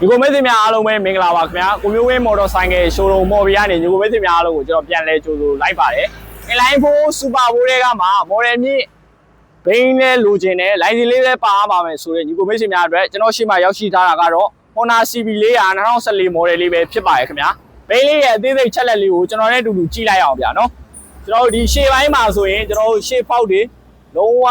ညီကိုမိတ်ဆွေများအားလုံးပဲမင်္ဂလာပါခင်ဗျာကိုမျိုးဝင်းမော်တော်ဆိုင်ကယ်ရှိုးရုံမော်ဘီကနေညီကိုမိတ်ဆွေများအားလုံးကိုကျွန်တော်ပြန်လဲကြိုဆိုလိုက်ပါတယ်အင်လိုင်းဖို့စူပါဘိုးတွေကမှမော်ဒယ်မြင့်ဘိန်းနဲ့လိုချင်တယ်လိုင်စီလေးလည်းပါပါမယ်ဆိုတော့ညီကိုမိတ်ဆွေများအတွက်ကျွန်တော်ရှေ့မှာရောက်ရှိထားတာကတော့ Honda CB 400 2014မော်ဒယ်လေးပဲဖြစ်ပါတယ်ခင်ဗျာဘိန်းလေးရဲ့အသေးစိတ်ချက်လက်လေးကိုကျွန်တော်နဲ့အတူတူကြည့်လိုက်အောင်ဗျာနော်ကျွန်တော်တို့ဒီရှေ့ပိုင်းမှာဆိုရင်ကျွန်တော်တို့ရှေ့ဖောက်တွေလုံးဝ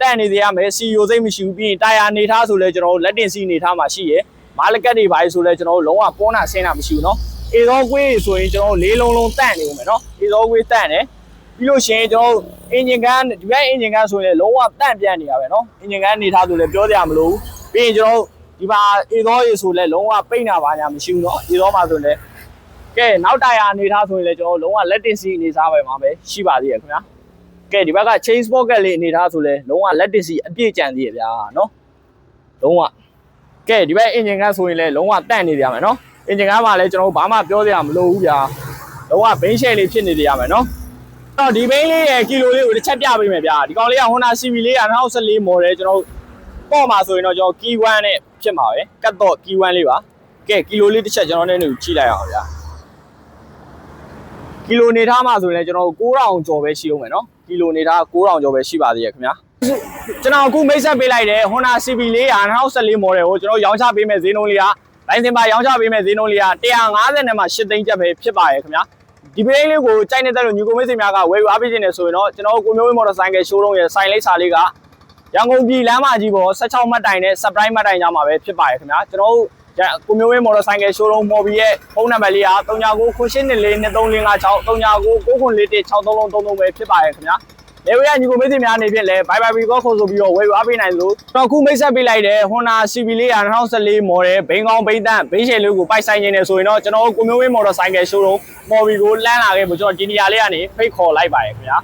တန့်နေစေရမယ်စီယိုစိတ်မရှိဘူးပြီးရင်တာယာနေထားဆိုလဲကျွန်တော်တို့လက်တင်စီနေထားမှာရှိရယ် မာလကတ်တွေပါလေဆိုလဲကျွန်တော်တို့လုံးဝပေါ်နာဆင်းတာမရှိဘူးเนาะအေသောကွေးဆိုရင်ကျွန်တော်တို့လေးလုံးလုံးတန့်နေဦးမယ်เนาะအေသောကွေးတန့်တယ်ပြီးလို့ရှိရင်ကျွန်တော်တို့အင်ဂျင်ကန်ဒီဘက်အင်ဂျင်ကန်ဆိုရင်လုံးဝတန့်ပြန့်နေရပဲเนาะအင်ဂျင်ကန်အနေထားဆိုလဲပြောကြမလို့ပြီးရင်ကျွန်တော်တို့ဒီမှာအေသောရေဆိုလဲလုံးဝပိတ်နာပါညာမရှိဘူးเนาะအေသောမှာဆိုလဲကဲနောက်တိုင်ယာအနေထားဆိုရင်လဲကျွန်တော်တို့လုံးဝလက်တင်စီအနေထားပဲမှာပဲရှိပါသေးရခင်ဗျာကဲဒီဘက်က chain pocket လေးအနေထားဆိုလဲလုံးဝလက်တင်စီအပြည့်ကြံသေးရဗျာเนาะလုံးဝ ကဲဒီဘက်အင်ဂျင်ကဆိုရင်လည်းလုံးဝတန့်နေကြမယ်နော်အင်ဂျင်ကမှလည်းကျွန်တော်တို့ဘာမှပြောစရာမလိုဘူးဗျာလုံးဝဘိန်းရှယ်လေးဖြစ်နေကြရမယ်နော်အဲ့တော့ဒီဘိန်းလေးရဲ့ကီလိုလေးကိုတစ်ချက်ပြပေးမယ်ဗျာဒီကောင်လေးက Honda CB လေးက2014 model ကျွန်တော်တို့ပေါ့မှာဆိုရင်တော့ကျွန်တော် key 1နဲ့ဖြစ်မှာပဲကတ်တော့ key 1လေးပါကဲကီလိုလေးတစ်ချက်ကျွန်တော်နဲ့ကြည့်လိုက်အောင်ဗျာကီလိုနေထားမှာဆိုရင်လည်းကျွန်တော်တို့9000ကျော်ပဲရှိအောင်မယ်နော်ကီလိုနေထား9000ကျော်ပဲရှိပါသေးရဲ့ခင်ဗျာ ကျွန်တော်အခုမိတ်ဆက်ပေးလိုက်တယ် Honda CB 400 2014 model ကိုကျွန်တော်ရောင်းချပေးမယ်ဈေးနှုန်းလေးကလိုင်စင်ပါရောင်းချပေးမယ်ဈေးနှုန်းလေးက150နဲ့မှ8သိန်းကျပ်ပဲဖြစ်ပါရဲ့ခင်ဗျာဒီပရိလေးကိုကြိုက်နေတဲ့လို့ညီကိုမိတ်ဆွေများကဝယ်ယူအားပေးခြင်းနဲ့ဆိုရင်တော့ကျွန်တော်ကိုမျိုးဝင်းမော်တော်ဆိုင်ကယ်ရှိုးရုံးရဲ့ဆိုင်လိပ်စာလေးကရန်ကုန်ပြည်လမ်းမကြီးပေါ်16မှတ်တိုင်နဲ့ surprise မှတ်တိုင်ကြမှာပဲဖြစ်ပါရဲ့ခင်ဗျာကျွန်တော်တို့ကိုမျိုးဝင်းမော်တော်ဆိုင်ကယ်ရှိုးရုံးမော်ဘီရဲ့ဖုန်းနံပါတ်လေးက39ခု8 4 2 3 4 5 6 39ခု9 4 1 6 3 3 3ပဲဖြစ်ပါရဲ့ခင်ဗျာ လေဝရညီကိုမိတ်ဆွေများအနေဖြင့်လည်း bye bye ပြီးတော့ခေါ်ဆိုပြီးတော့ဝယ်ယူအားပေးနိုင်သလိုကျွန်တော်ခုမိတ်ဆက်ပေးလိုက်တဲ့ Honda CB လေး2014 model ဘိန်းကောင်းဘိန်းတန့်ဘိန်းရှယ်လေးကိုပိုက်ဆိုင်နေတယ်ဆိုရင်တော့ကျွန်တော်ကိုမျိုးဝင်း motorcycle showroom မော်ဘီကိုလမ်းလာခဲ့ပြီးကျွန်တော်ဒီနေရာလေးကနေဖိတ်ခေါ်လိုက်ပါတယ်ခင်ဗျာ